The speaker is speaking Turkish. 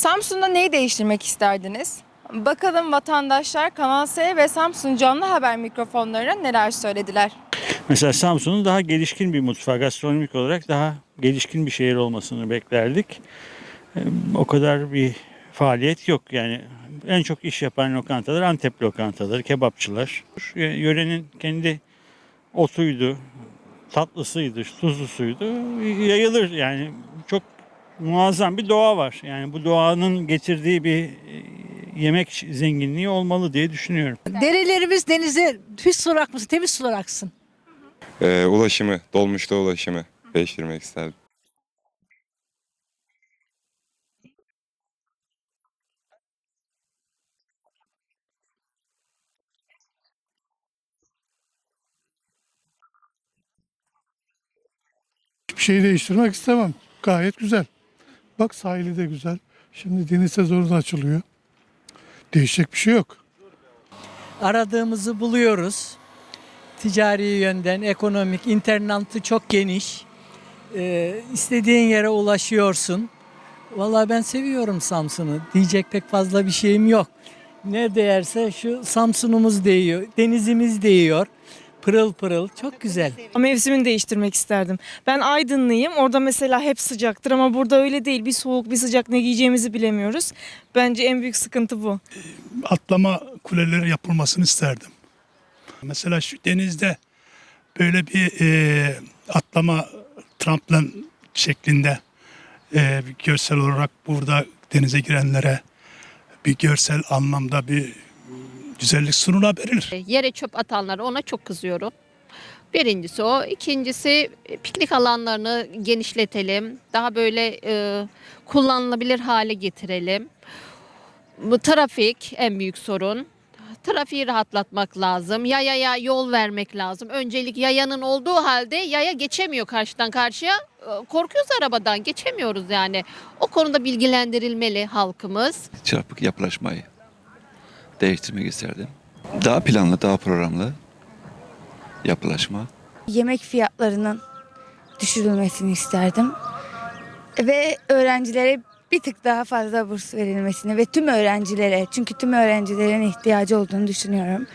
Samsun'da neyi değiştirmek isterdiniz? Bakalım vatandaşlar Kanal S ve Samsun Canlı Haber mikrofonlarına neler söylediler. Mesela Samsun'un daha gelişkin bir mutfağı, gastronomik olarak daha gelişkin bir şehir olmasını beklerdik. Ee, O kadar bir faaliyet yok. Yani en çok iş yapan lokantalar Antep lokantaları, kebapçılar. Yörenin kendi otuydu, tatlısıydı, tuzlusuydu. Yayılır yani çok muazzam bir doğa var. Yani bu doğanın getirdiği bir e, yemek zenginliği olmalı diye düşünüyorum. Derelerimiz denize pis su akmasın, temiz sular aksın. Ee, ulaşımı, dolmuşta ulaşımı değiştirmek isterdim. Hiçbir şey değiştirmek istemem. Gayet güzel. Bak sahili de güzel. Şimdi deniz sezonu da açılıyor. Değişecek bir şey yok. aradığımızı buluyoruz. Ticari yönden, ekonomik, internetı çok geniş. Ee, istediğin yere ulaşıyorsun. Vallahi ben seviyorum Samsun'u. Diyecek pek fazla bir şeyim yok. Ne değerse şu Samsun'umuz değiyor, denizimiz değiyor. Pırıl pırıl, çok güzel. Mevsimini değiştirmek isterdim. Ben Aydınlıyım. Orada mesela hep sıcaktır ama burada öyle değil. Bir soğuk bir sıcak ne giyeceğimizi bilemiyoruz. Bence en büyük sıkıntı bu. Atlama kuleleri yapılmasını isterdim. Mesela şu denizde böyle bir e, atlama tramplen şeklinde e, bir görsel olarak burada denize girenlere bir görsel anlamda bir güzellik sunulabilir. Yere çöp atanlara ona çok kızıyorum. Birincisi o. İkincisi e, piknik alanlarını genişletelim. Daha böyle e, kullanılabilir hale getirelim. Bu trafik en büyük sorun. Trafiği rahatlatmak lazım. Yayaya yol vermek lazım. Öncelik yayanın olduğu halde yaya geçemiyor karşıdan karşıya. E, Korkuyoruz arabadan geçemiyoruz yani. O konuda bilgilendirilmeli halkımız. çarpık yapılaşmayı değiştirmek isterdim. Daha planlı, daha programlı yapılaşma. Yemek fiyatlarının düşürülmesini isterdim. Ve öğrencilere bir tık daha fazla burs verilmesini ve tüm öğrencilere çünkü tüm öğrencilerin ihtiyacı olduğunu düşünüyorum.